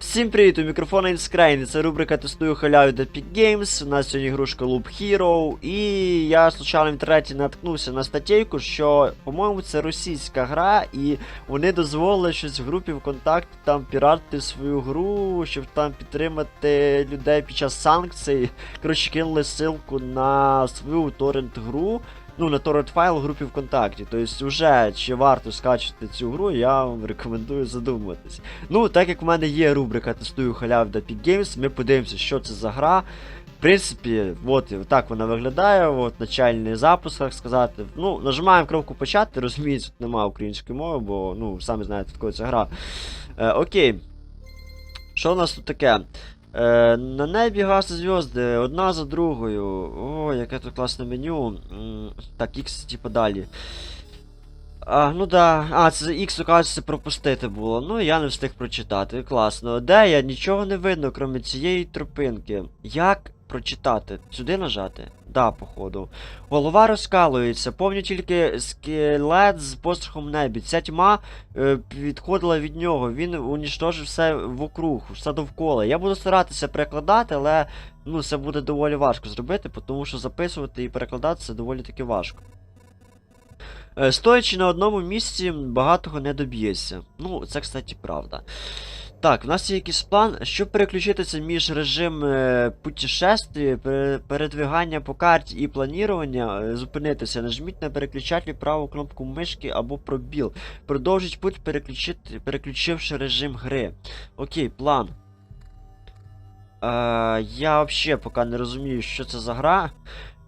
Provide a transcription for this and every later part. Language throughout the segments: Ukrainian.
Всім привіт, у мікрофона Інскрейн, це рубрика Тестую халяву до Epic Games. У нас сьогодні ігрушка Loop Hero. І я случайно в інтернеті наткнувся на статтєйку, що, по-моєму, це російська гра, і вони дозволили щось в групі ВКонтакті там піратити свою гру, щоб там підтримати людей під час санкцій. Коротше, кинули ссылку на свою торрент гру. Ну, на торрент файл в групі ВКонтакті. Тобто, вже чи варто скачати цю гру, я вам рекомендую задуматись. Ну, так як в мене є рубрика Тестую халяву до Epic Games, ми подивимося, що це за гра. В принципі, от так вона виглядає, от начальний запуск, так сказати. Ну, нажимаємо кнопку почати, розуміється, тут немає української мови, бо, ну, самі знаєте, такою це гра. Е, окей. Що у нас тут таке? Е, на небі гасли зв'язки, одна за другою. О, яке тут класне меню. Так, X, типу, далі. А, ну да. А, це X, оказується, пропустити було. Ну, я не встиг прочитати. Класно. Де я? Нічого не видно, крім цієї тропинки. Як прочитати? Сюди нажати? Да, походу. Голова розкалується, повні тільки скелет з пострахом небі. Ця тьма е, відходила від нього. Він унічтожив все вокруг, все довкола. Я буду старатися перекладати, але ну, це буде доволі важко зробити, тому що записувати і перекладати це доволі таки важко. Е, Стоячи на одному місці, багатого не доб'ється. Ну, це, кстати, правда. Так, в нас є якийсь план, щоб переключитися між режим е, путешествия, передвигання по карті і планування, е, зупинитися, нажміть на переключателі праву кнопку мишки або пробіл. Продовжіть путь, переключивши режим гри. Окей, план. Е, я взагалі поки не розумію, що це за гра.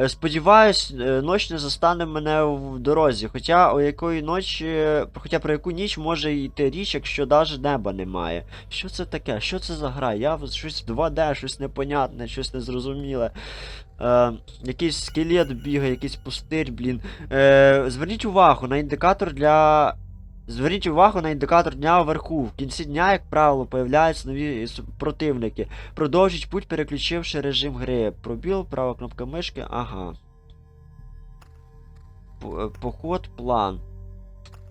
Е, Сподіваюсь, е, ноч не застане мене в дорозі. Хоча о якої ночі. Хоча про яку ніч може йти річ, якщо навіть неба немає. Що це таке? Що це за гра? Я щось 2D, щось непонятне, щось незрозуміле. Е, якийсь скелет бігає, якийсь пустир, блін. Е, зверніть увагу на індикатор для. Зверніть увагу на індикатор дня вверху. В кінці дня, як правило, появляються нові противники. Продовжіть путь, переключивши режим гри. Пробіл, права кнопка мишки, ага. Е, Поход, план.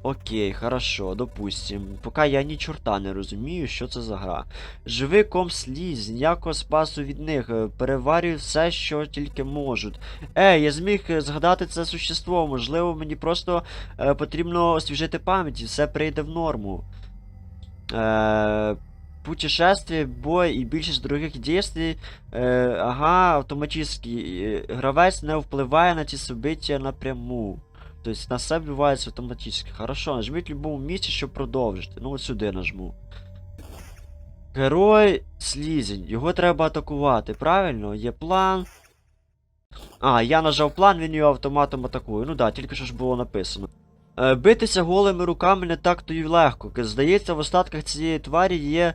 Окей, хорошо, допустим. Поки я ні чорта не розумію, що це за гра. Живи ком слізь, ніякого спасу від них. е, Переварюй все, що тільки можуть. Ей, я зміг е, згадати це существо. Можливо, мені просто е, потрібно освіжити пам'ять і все прийде в норму. Е, путешествие, бой і більшість других дій, е, ага, автоматично. Е, Гравець не впливає на ці события напряму. Тобто на все вбивається автоматично. Хорошо, нажміть в будь-якому місці, щоб продовжити. Ну, от сюди нажму. Герой слізень. Його треба атакувати, правильно? Є план. А, я нажав план, він його автоматом атакує. Ну да, тільки що ж було написано. Е, битися голими руками не так то й легко. Здається, в остатках цієї тварі є.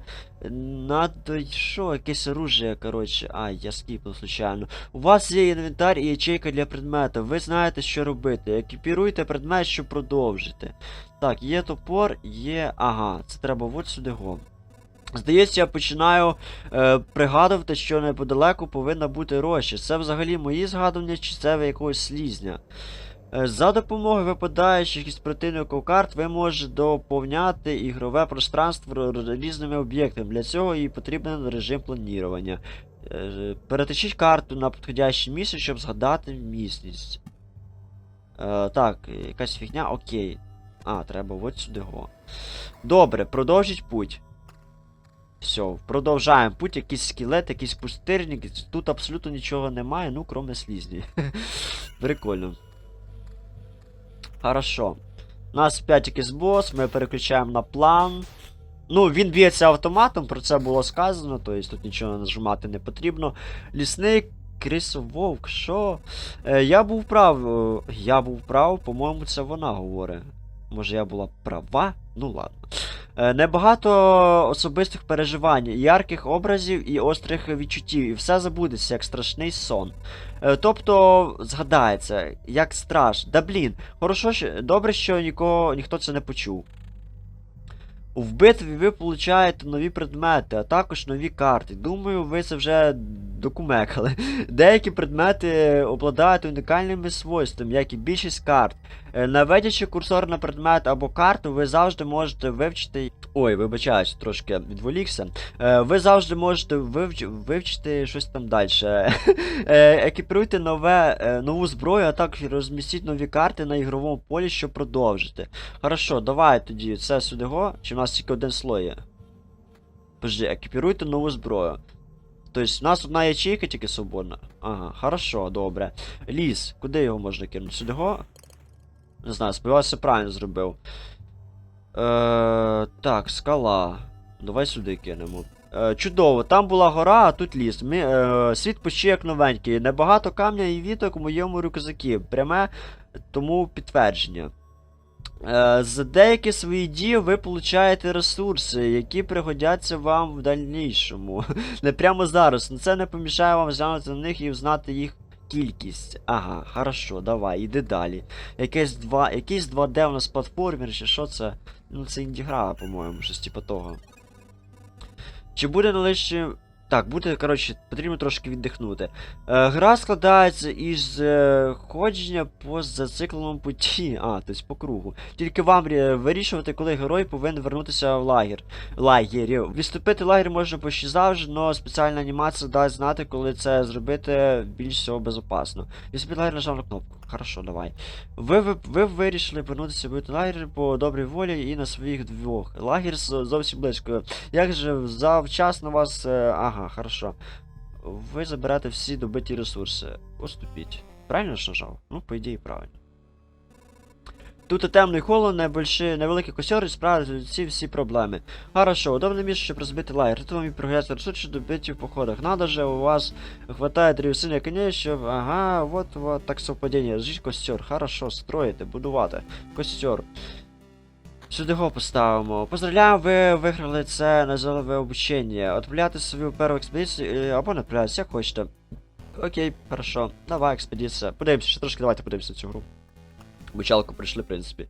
Надо. й Що, якесь оружие, коротше. Ай, я скіпнув случайно. У вас є інвентар і ячейка для предмета. Ви знаєте, що робити. Екіпіруйте предмет, щоб продовжити. Так, є топор, є. Ага, це треба от сюди го. Здається, я починаю е, пригадувати, що неподалеку повинна бути роща. Це взагалі мої згадування, чи це ви якогось слізня. Е, За допомогою випадаючих із противників карт ви можете доповняти ігрове пространство різними об'єктами. Для цього і потрібен режим планування. Е, Перетечіть карту на підходяще місце, щоб згадати місність. Е, так, якась фігня, окей. А, треба от сюди го. Добре, продовжіть путь. Все, продовжаємо путь, якийсь скелет, якийсь пустирник. Тут абсолютно нічого немає, ну, кроме слізні. Прикольно. Хорошо. У нас опять якийсь бос, ми переключаємо на план. Ну, він б'ється автоматом, про це було сказано, тобто тут нічого нажимати не потрібно. Лісник, крисововк, що? Е, я був прав. е, Я був прав, по-моєму, це вона говорить. Може я була права? Ну ладно. Е, Небагато особистих переживань, ярких образів і острих відчуттів, і все забудеться, як страшний сон. Е, Тобто, згадається, як страш. Да блін, хорошо, добре, що нікого, ніхто це не почув. В битві ви получаєте нові предмети, а також нові карти. Думаю, ви це вже докумекали. Деякі предмети обладають унікальними свойствами, як і більшість карт. Е, Наведячи курсор на предмет або карту, ви завжди можете вивчити Ой, вибачаюсь, трошки відволікся. Е, ви завжди можете вивч... вивчити щось там далі. Е, екіпіруйте нове, е, нову зброю, а також розмістіть нові карти на ігровому полі, щоб продовжити. Хорошо, давай тоді це сюди го. Чи в нас тільки один слой є? Подожди, екіпіруйте нову зброю. Тобто, в нас одна ячейка тільки свободна. Ага, хорошо, добре. Ліс, куди його можна кинути? Сюди го? Не знаю, сподіваюся, правильно зробив. Е, так, скала. Давай сюди кинемо. Е, чудово, там була гора, а тут ліс. Ми, е, світ почти як новенький. Небагато камня і віток у моєму рюкзакі. Пряме тому підтвердження. Е, за деякі свої дії ви получаєте ресурси, які пригодяться вам в дальнішому. не прямо зараз. Ну, Це не помішає вам зглянути на них і взнати їх кількість. Ага, хорошо, давай, іди далі. Якесь 2, якийсь 2D у нас платформер, чи що це? Ну це інді-гра, по-моєму, щось типу того. Чи буде належче. Так, буде, коротше, потрібно трошки віддихнути. Е, гра складається із е, ходження по зацикленому путі. А, тобто по кругу. Тільки вам вирішувати, коли герой повинен вернутися в лагер. Лагерів. Відступити лагер можна почти завжди, але спеціальна анімація дасть знати, коли це зробити більш всього безопасно. Відступити лагер нажав на кнопку. Хорошо, давай. Ви, ви, ви вирішили повернутися в лагер по добрій волі і на своїх двох. Лагер зовсім близько. Як же завчасно вас. е, Ага, хорошо. Ви заберете всі добиті ресурси. Поступіть. Правильно ж нажав? Ну, по ідеї, правильно. Тут і темно і холодно, невеликий костер і справді ці всі проблеми. Хорошо, удобне місце, щоб розбити лагер. Тут вам і прогрести ресурси добиті в походах. Надо же, у вас хватает древесини коней, щоб... Ага, вот, вот, так совпадение. Жить костер. Хорошо, строїте, будувати. Костер. Сюди його поставимо. Поздравляю, ви виграли це назове обучення. Отправляти свою першу експедицію е, або не відправляйтесь, як хочете. Окей, хорошо. Давай, експедиція. Подивимося, ще трошки давайте подивимося цю гру. Обучалку прийшли, в принципі.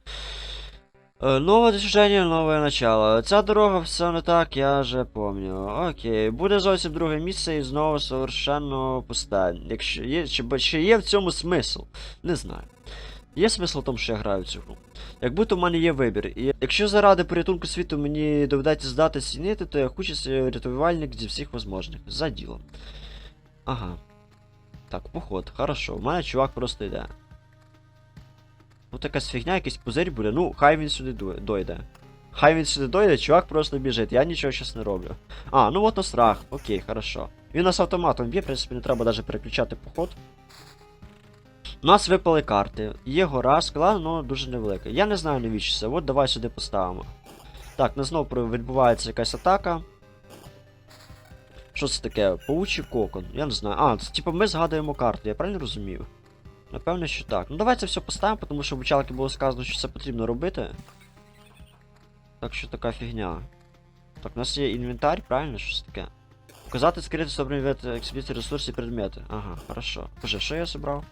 Е, Нове досягнення, нове начало. Ця дорога все не так, я вже помню. Окей, буде зовсім друге місце і знову совершенно пусте. Якщо є, чи, чи є в цьому смисл? Не знаю. Є смисл в тому, що я граю в цю гру. Як будто в мене є вибір. І якщо заради порятунку світу мені доведеться здати сініти, то я хочу рятувальник зі всіх можливих. За ділом. Ага. Так, поход, хорошо. У мене чувак просто йде. Тут якась фігня, якийсь пузирь буде. Ну, хай він сюди дойде. Хай він сюди дойде, чувак просто біжить. Я нічого щас не роблю. А, ну от на страх. Окей, хорошо. Він нас автоматом б'є, в принципі, не треба навіть переключати поход. У нас випали карти. Є гора, скала, але дуже невелика. Я не знаю навіщо це. От давай сюди поставимо. Так, на знову відбувається якась атака. Що це таке? Паучий кокон. Я не знаю. А, це типу ми згадуємо карти, я правильно розумію? Напевно, що так. Ну давай це все поставимо, тому що в обучалки було сказано, що це потрібно робити. Так що така фігня. Так, у нас є інвентар, правильно? Що це таке? Показати скрити собрані від експедиції ресурси і предмети. Ага, хорошо. Боже, що я зібрав?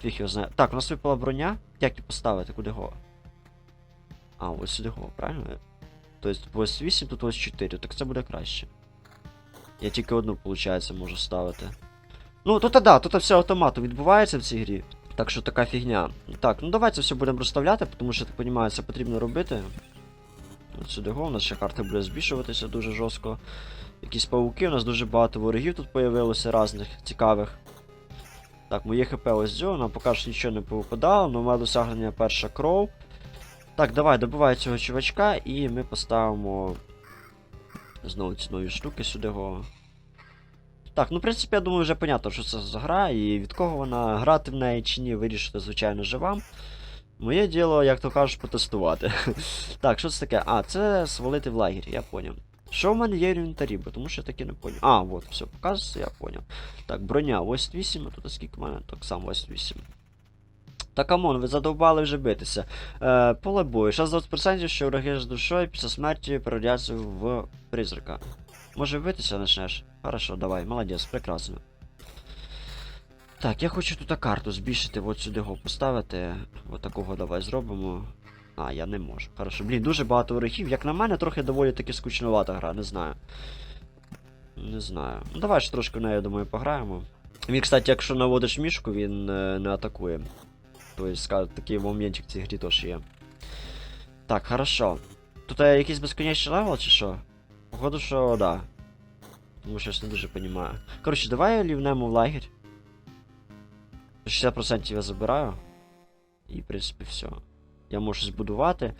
Фіг його знає. Так, у нас випала броня. Як її поставити? Куди го? А, ось сюди го, правильно? Тобто ось 8, тут ось 4, так це буде краще. Я тільки одну, виходить, можу ставити. Ну, тут да, тут все автоматом відбувається в цій грі. Так що така фігня. Так, ну давайте все будемо розставляти, тому що, так розумію, це потрібно робити. От сюди го, у нас ще карта буде збільшуватися дуже жорстко. Якісь пауки, у нас дуже багато ворогів тут появилося різних цікавих. Так, моє хп ось дзьо, нам поки що нічого не повипадало, але моє досягнення перша кров. Так, давай, добивай цього чувачка і ми поставимо знову ці нові штуки сюди го. Так, ну в принципі, я думаю, вже понятно, що це за гра, і від кого вона грати в неї чи ні, вирішити, звичайно, же вам. Моє діло, як то кажуть, потестувати. так, що це таке? А, це свалити в лагерь, я поняв. Що в мене є в інвентарі, бо тому що я таки не поняв. А, от, все, показується, я поняв. Так, броня 88, а тут скільки в мене? Так само 88. Та камон, ви задовбали вже битися. Е, поле бою. 60% що враги з душою після смерті переродяться в призрака. Може битися почнеш? Хорошо, давай, молодець, прекрасно. Так, я хочу тут карту збільшити, от сюди його поставити. От такого давай зробимо. А, я не можу. Хорошо. Блін, дуже багато ворогів. Як на мене, трохи доволі таки скучновата гра, не знаю. Не знаю. Ну давай ж трошки в неї, я думаю, пограємо. Він, кстати, якщо наводиш мішку, він е, не атакує. Тобто, такий моментик в цій грі теж є. Так, хорошо. Тут е, якийсь безконечний левел чи що? Походу, що да. Тому що я не дуже розумію. Коротше, давай лівнемо в лагерь. 60% я забираю. І, в принципі, все. Я можу збудувати.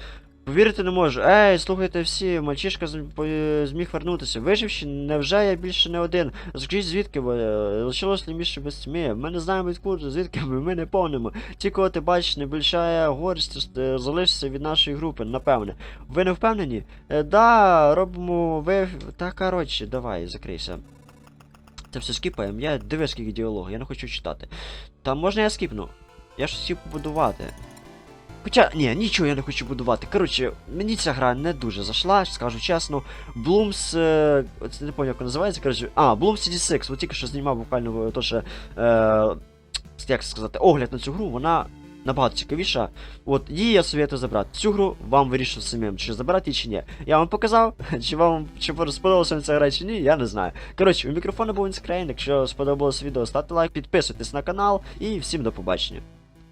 Повірити не можу. Ей, слухайте всі, мальчишка зміг вернутися. Виживши, невже я більше не один? Скажіть звідки ви? Лишилось ли місце без тьми? Ми не знаємо відкуди, звідки ми, ми не помнимо. Ті, кого ти бачиш, небольшая горсть е, залишиться від нашої групи, напевне. Ви не впевнені? Е, да, робимо ви. Та коротше, давай, закрийся. Це все скіпаємо. Я дивись, скільки діалогу, я не хочу читати. Та можна я скіпну? Я ж хотів побудувати. Хоча, ні, нічого я не хочу будувати. Коротше, мені ця гра не дуже зайшла, скажу чесно. Blooms. Е, не пам'ятаю, як вона називається, коротше. А, Bloom CD6, от тільки що знімав буквально то, що, е, як сказати, огляд на цю гру, вона набагато цікавіша. От її я советую забрати. Цю гру вам вирішив самим, чи забрати чи ні. Я вам показав, чи вам чи сподобалася ця гра, чи ні, я не знаю. Коротше, у мікрофона був Інскрейн. Якщо сподобалось відео, ставте лайк, підписуйтесь на канал і всім до побачення.